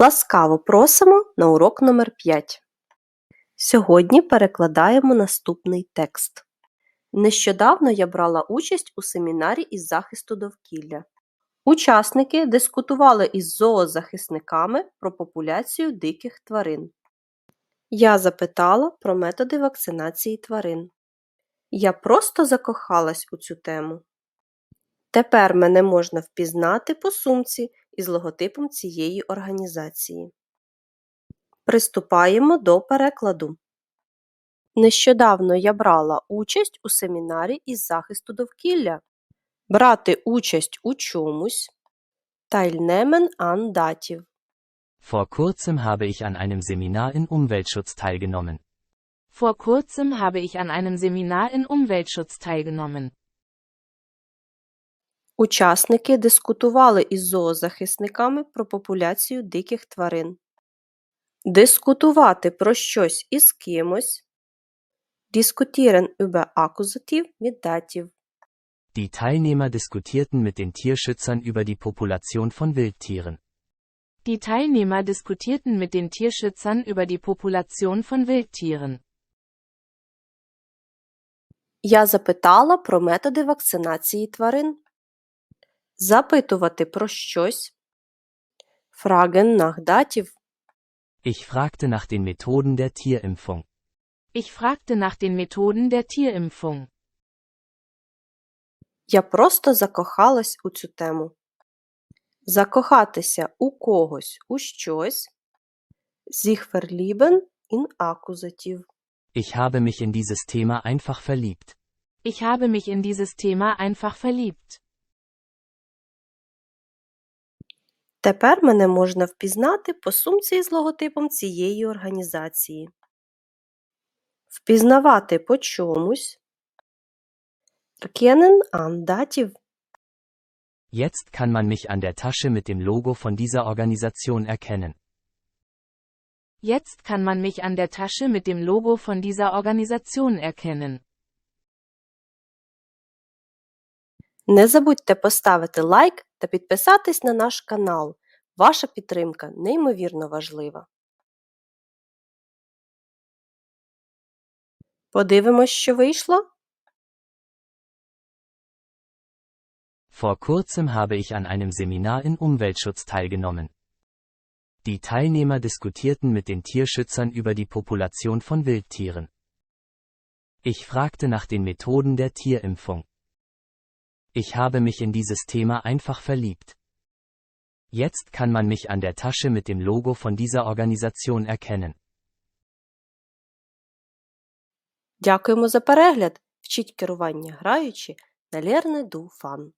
Ласкаво просимо на урок номер 5. Сьогодні перекладаємо наступний текст. Нещодавно я брала участь у семінарі із захисту довкілля. Учасники дискутували із зоозахисниками про популяцію диких тварин. Я запитала про методи вакцинації тварин. Я просто закохалась у цю тему. Тепер мене можна впізнати по сумці із логотипом цієї організації. Приступаємо до перекладу. Нещодавно я брала участь у семінарі із захисту довкілля. Брати участь у чомусь. Teilnehmen an датів. Vor kurzem habe ich an einem Seminar in Umweltschutz teilgenommen. Vor kurzem habe ich an einem Seminar in Umweltschutz teilgenommen. Учасники дискутували із зоозахисниками про популяцію диких тварин. Дискутувати про щось із кимось. Diskutieren über Akkusativ mit Dativ. Die Teilnehmer diskutierten mit den Tierschützern über die Population von Wildtieren. Die Teilnehmer diskutierten mit den Tierschützern über die Population von Wildtieren. Я запитала про методи вакцинації тварин. Запитувати про щось. Fragen nach Dativ. Ich fragte nach den Methoden der Tierimpfung. Ich fragte nach den Methoden der Tierimpfung. Я просто закохалась у цю тему. Закохатися у когось, у щось. Sich verlieben in Akkusativ. Ich habe mich in dieses Thema einfach verliebt. Ich habe mich in dieses Thema einfach verliebt. Тепер мене можна впізнати по сумці із логотипом цієї організації. Впізнавати по чомусь. Erkennen an Dativ. Jetzt kann man mich an der Tasche mit dem Logo von dieser Organisation erkennen. Jetzt kann man mich an der Tasche mit dem Logo von dieser Organisation erkennen. Не забудьте поставити лайк та підписатись на наш канал. Ваша підтримка неймовірно важлива. Подивимось, що вийшло. Vor kurzem habe ich an einem Seminar in Umweltschutz teilgenommen. Die Teilnehmer diskutierten mit den Tierschützern über die Population von Wildtieren. Ich fragte nach den Methoden der Tierimpfung. Ich habe mich in dieses Thema einfach verliebt. Jetzt kann man mich an der Tasche mit dem Logo von dieser Organisation erkennen. Дякуємо за перегляд. Вчіть керування граючи на Learn Do Fun.